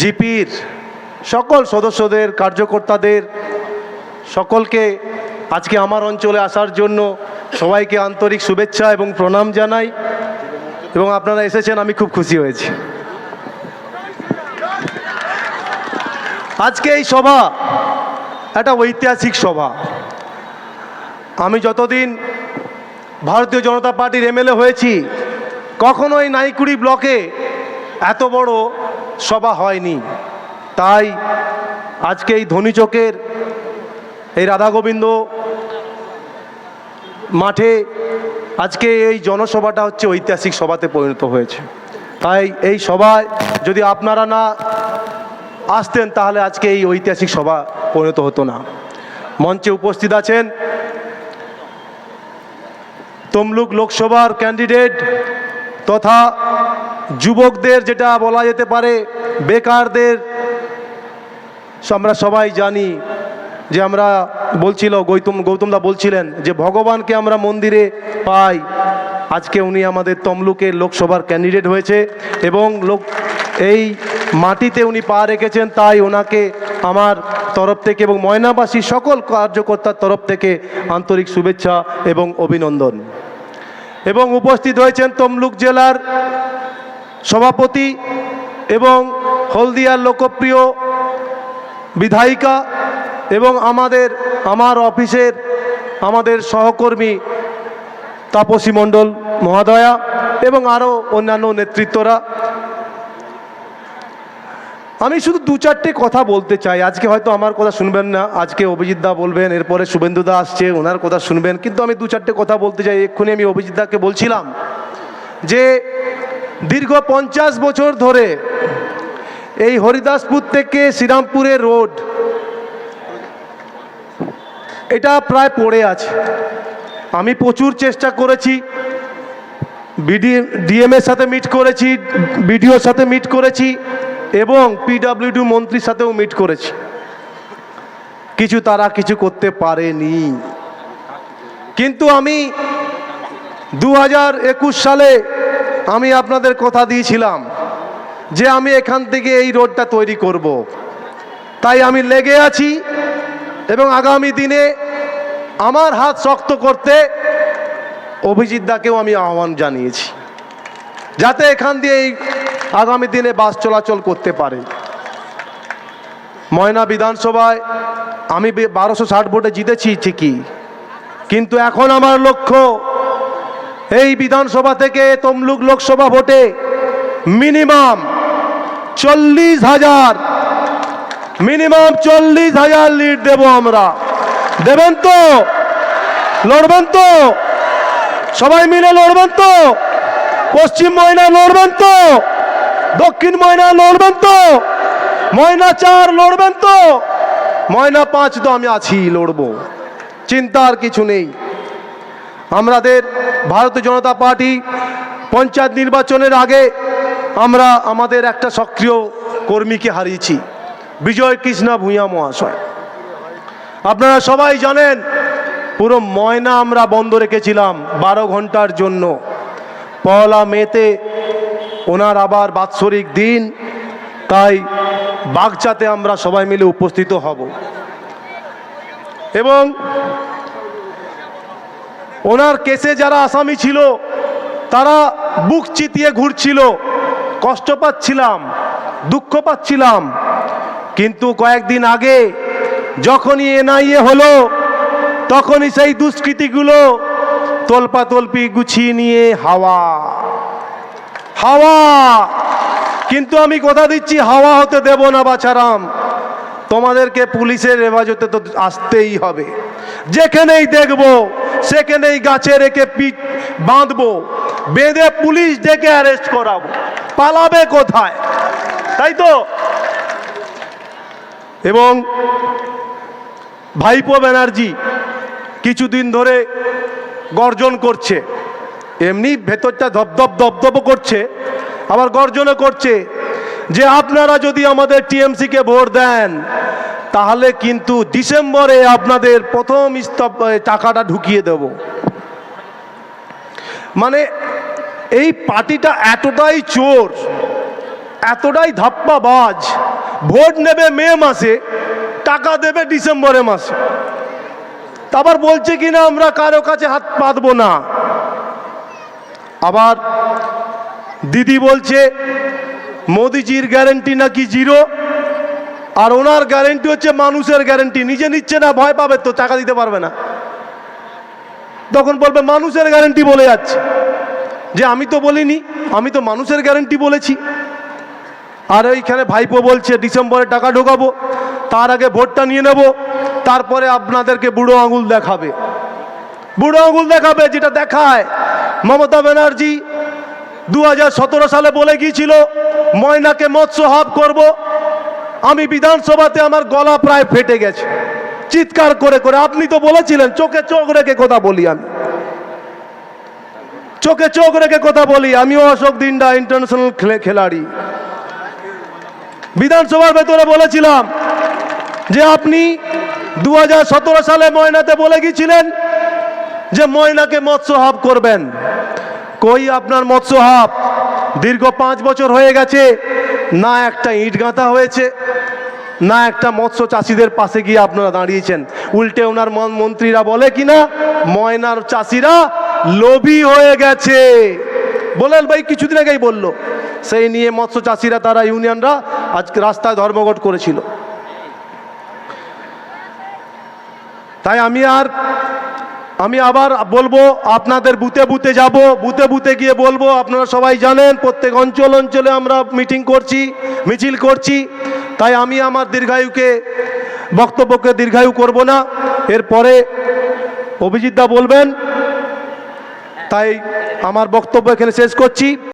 জিপির সকল সদস্যদের, কার্যকর্তাদের, সকলকে আজকে আমার অঞ্চলে আসার জন্য সবাইকে আন্তরিক শুভেচ্ছা এবং প্রণাম জানাই এবং আপনারা এসেছেন, আমি খুব খুশি হয়েছি। আজকে এই সভা একটা ঐতিহাসিক সভা। আমি যতদিন ভারতীয় জনতা পার্টির এমএলএ হয়েছি, কখনোই নাইকুড়ি ব্লকে এত বড় সভা হয়নি। তাই আজকে এই ধনীচকের এই রাধা গোবিন্দ মাঠে আজকে এই জনসভাটা হচ্ছে ঐতিহাসিক সভাতে পরিণত হয়েছে। তাই এই সভায় যদি আপনারা না আসতেন, তাহলে আজকে এই ঐতিহাসিক সভা পরিণত হতো না। মঞ্চে উপস্থিত আছেন তমলুক লোকসভার ক্যান্ডিডেট তথা যুবকদের যেটা বলা যেতে পারে, বেকারদের, আমরা সবাই জানি যে আমরা বলছিল, গৌতম গৌতমদা বলছিলেন যে ভগবানকে আমরা মন্দিরে পাই। আজকে উনি আমাদের তমলুকের লোকসভার ক্যান্ডিডেট হয়েছে এবং লোক, এই মাটিতে উনি পা রেখেছেন, তাই ওনাকে আমার তরফ থেকে এবং ময়নাবাসী সকল কার্যকর্তার তরফ থেকে আন্তরিক শুভেচ্ছা এবং অভিনন্দন। এবং উপস্থিত হয়েছেন তমলুক জেলার সভাপতি এবং হলদিয়ার লোকপ্রিয় বিধায়িকা এবং আমাদের, আমার অফিসের আমাদের সহকর্মী তাপসী মণ্ডল মহাদয়া এবং আরও অন্যান্য নেতৃত্বরা। আমি শুধু দু চারটে কথা বলতে চাই। আজকে হয়তো আমার কথা শুনবেন না। আজকে অভিজিৎ দা বলবেন, এরপরে শুভেন্দু দা আসছে, ওনার কথা শুনবেন। কিন্তু আমি দু চারটে কথা বলতে চাই। এক্ষুনি আমি অভিজিৎ দাকে বলছিলাম যে দীর্ঘ পঞ্চাশ বছর ধরে এই হরিদাসপুর থেকে শ্রীরামপুরের রোড, এটা প্রায় পড়ে আছে। আমি প্রচুর চেষ্টা করেছি, বিডি ডিএমের সাথে মিট করেছি বিডিওর সাথে মিট করেছি, এবং পিডাব্লিউডি মন্ত্রীর সাথেও মিট করেছি। কিছু তারা কিছু করতে পারেনি। কিন্তু আমি দু হাজার একুশ সালে আমি আপনাদের কথা দিয়েছিলাম যে আমি এখান থেকে এই রোডটা তৈরি করব। তাই আমি লেগে আছি এবং আগামী দিনে আমার হাত শক্ত করতে অভিজিৎ দাকেও আমি আহ্বান জানিয়েছি যাতে এখান দিয়ে এই আগামী দিনে বাস চলাচল করতে পারে ময়না বিধানসভায় আমি বারোশো ষাট ভোটে জিতেছি ঠিকই, কিন্তু এখন আমার লক্ষ্য এই বিধানসভা থেকে তমলুক লোকসভা ভোটে মিনিমাম চল্লিশ হাজার, মিনিমাম চল্লিশ হাজার লিড দেব আমরা। দেবেন তো? লড়বেন তো? সবাই মিলে লড়বেন তো? পশ্চিম ময়না লড়বেন তো? দক্ষিণ ময়না লড়বেন তো? ময়না চার লড়বেন তো? ময়না পাঁচ তো আমি আছি, লড়বো। চিন্তার কিছু নেই। আমাদের ভারতীয় জনতা পার্টি পঞ্চায়েত নির্বাচনের আগে আমরা আমাদের একটা সক্রিয় কর্মীকে হারিয়েছি, বিজয় কৃষ্ণা ভূঁইয়া মহাশয়। আপনারা সবাই জানেন, পুরো ময়না আমরা বন্ধ রেখেছিলাম বারো ঘণ্টার জন্য। পয়লা মেতে ওনার আবার বাৎসরিক দিন, তাই বাগচাতে আমরা সবাই মিলে উপস্থিত হব। এবং ওনার কেসে যারা আসামি ছিল, তারা বুক চিতিয়ে ঘুরছিল। কষ্ট পাচ্ছিলাম, দুঃখ পাচ্ছিলাম। কিন্তু কয়েকদিন আগে যখনই এনআইএ হলো, তখনই সেই দুষ্কৃতিগুলো তল্পা গুছিয়ে নিয়ে হাওয়া। হাওয়া! কিন্তু আমি কথা দিচ্ছি, হাওয়া হতে দেব না বাছারাম। তোমাদেরকে পুলিশের হেফাজতে তো আসতেই হবে। যেখানেই দেখব সেখানেই গাছে রেখে পিঠ বাঁধবো, বেঁধে পুলিশ ডেকে অ্যারেস্ট করাবো। পালাবে কোথায়? তাই তো? এবং ভাইপো ব্যানার্জি কিছুদিন ধরে গর্জন করছে। এমনি ভেতরটা ধপধপ ধপধপ করছে, আবার গর্জনও করছে যে আপনারা যদি আমাদের টিএমসিকে ভোট দেন তাহলে কিন্তু ডিসেম্বরে আপনাদের প্রথম স্তব টাকাটা ঢুকিয়ে দেব। মানে এই পার্টিটা এতটাই চোর, এতটাই ধাপ্পাবাজ, ভোট নেবে মে মাসে, টাকা দেবে ডিসেম্বরে মাসে। আবার বলছে কিনা আমরা কারও কাছে হাত পাতবো না। আবার দিদি বলছে, মোদিজির গ্যারেন্টি নাকি জিরো? আর ওনার গ্যারেন্টি হচ্ছে মানুষের গ্যারেন্টি নিজে নিচ্ছে না, ভয় পাবে তো, টাকা দিতে পারবে না। তখন বলবে, মানুষের গ্যারেন্টি বলে যাচ্ছে। যে আমি তো বলিনি, আমি তো মানুষের গ্যারেন্টি বলেছি। আর ওইখানে ভাইপো বলছে, ডিসেম্বরে টাকা ঢোকাবো, তার আগে ভোটটা নিয়ে নেব, তারপরে আপনাদেরকে বুড়ো আঙুল দেখাবে। বুড়ো আঙুল দেখাবে, যেটা দেখায় মমতা ব্যানার্জি। দু হাজার সতেরো সালে বলে গিয়েছিল, ময়নাকে মৎস্য হাব করব আমি বিধানসভাতে আমার গলা প্রায় ফেটে গেছে। চিৎকার করে করে, আপনি তো বলেছিলেন, চোখে চোখ রেখে কথা বলি আমি। চোখে চোখ রেখে কথা বলি, আমিও অশোক দিন্ডা ইন্টারন্যাশনাল খেলে খেলাড়ি। বিধানসভার ভেতরে বলেছিলাম যে আপনি দু হাজার সতেরো সালে ময়নাতে বলে গিয়েছিলেন যে ময়নাকে মৎস্য হাব করবেন। কই আপনার মৎস্য হাব দীর্ঘ পাঁচ বছর হয়ে গেছে, না একটা ইট গাঁথা হয়েছে। না, একটা মৎস্য চাষিদের পাশে গিয়ে আপনারা দাঁড়িয়েছেন। উল্টে ওনার মন- মন্ত্রীরা বলে কিনা ময়নার চাষিরা লোভী হয়ে গেছে। বলেন ভাই, কিছুদিন আগেই বলল। সেই নিয়ে মৎস্য চাষিরা, তারা ইউনিয়নরা আজকে রাস্তায় ধর্মঘট করেছিল। তাই আমি আর, আমি আবার বলব, আপনাদের বুতে বুতে যাব বুতে বুতে গিয়ে বলব, আপনারা সবাই জানেন, প্রত্যেক অঞ্চল অঞ্চলে আমরা মিটিং করছি, মিছিল করছি। তাই আমি আমার দীর্ঘায়ুকে, বক্তব্যকে দীর্ঘায়ু করব না। এরপরে অভিজিৎ দা বলবেন, তাই আমার বক্তব্য এখানে শেষ করছি।